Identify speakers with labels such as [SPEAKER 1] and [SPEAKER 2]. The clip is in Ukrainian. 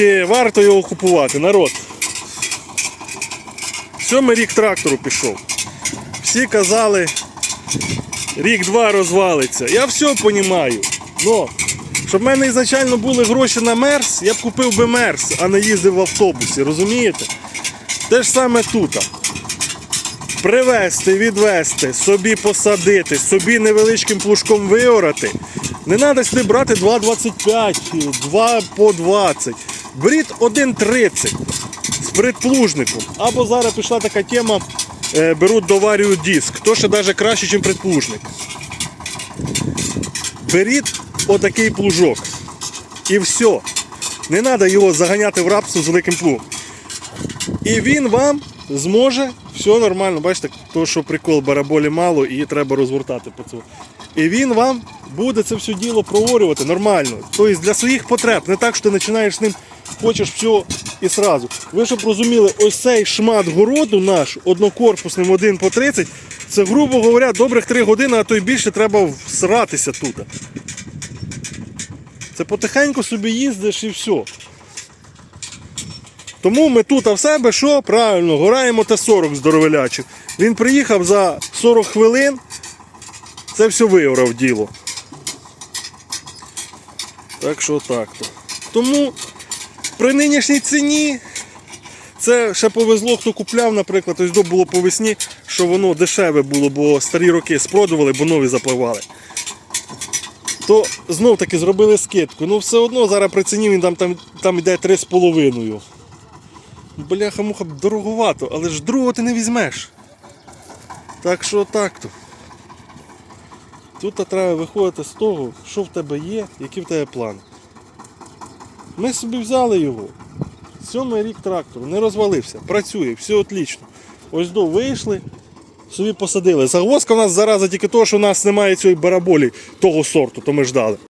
[SPEAKER 1] чи варто його купувати, народ. Сьомий рік трактору пішов. Всі казали, рік-два розвалиться. Я все розумію. Но, щоб в мене ізначально були гроші на мерс, я б купив би мерс, а не їздив в автобусі, розумієте? Те ж саме тут. Привезти, відвезти, собі посадити, собі невеличким плужком виорати. Не треба сюди брати 2,25, 2 по 20. Беріть 1,30 з предплужником. Або зараз пішла така тема, е, беруть доварюю диск. То ще навіть краще, ніж предплужник. Беріть отакий плужок. І все. Не треба його заганяти в рабство з великим плугом. І він вам зможе все нормально. Бачите, то, що прикол бараболі мало і треба розгортати по цьому. І він вам буде це все діло проорювати нормально. Тобто для своїх потреб. Не так, що ти починаєш з ним, хочеш все і сразу. Ви щоб розуміли, ось цей шмат городу наш, однокорпусним один по 30, це, грубо говоря, добрих 3 години, а то й більше треба всратися тут. Це потихеньку собі їздиш і все. Тому ми тут а в себе що? Правильно, гораємо Т-40 здоровелячий. Він приїхав за 40 хвилин, це все виорав діло. Так що так то. Тому при нинішній ціні це ще повезло, хто купляв, наприклад, ось до було по весні, що воно дешеве було, бо старі роки спродували, бо нові запливали. То знов таки зробили скидку. Ну все одно зараз при ціні він там, там, там йде 3,5. Бляха муха дороговато, але ж другого ти не візьмеш. Так що так то. Тут треба виходити з того, що в тебе є, які в тебе плани. Ми собі взяли його. Сьомий рік трактору, не розвалився, працює, все отлично. Ось до вийшли, собі посадили. Загвоздка у нас зараза тільки того, що у нас немає цієї бараболі того сорту, то ми ждали.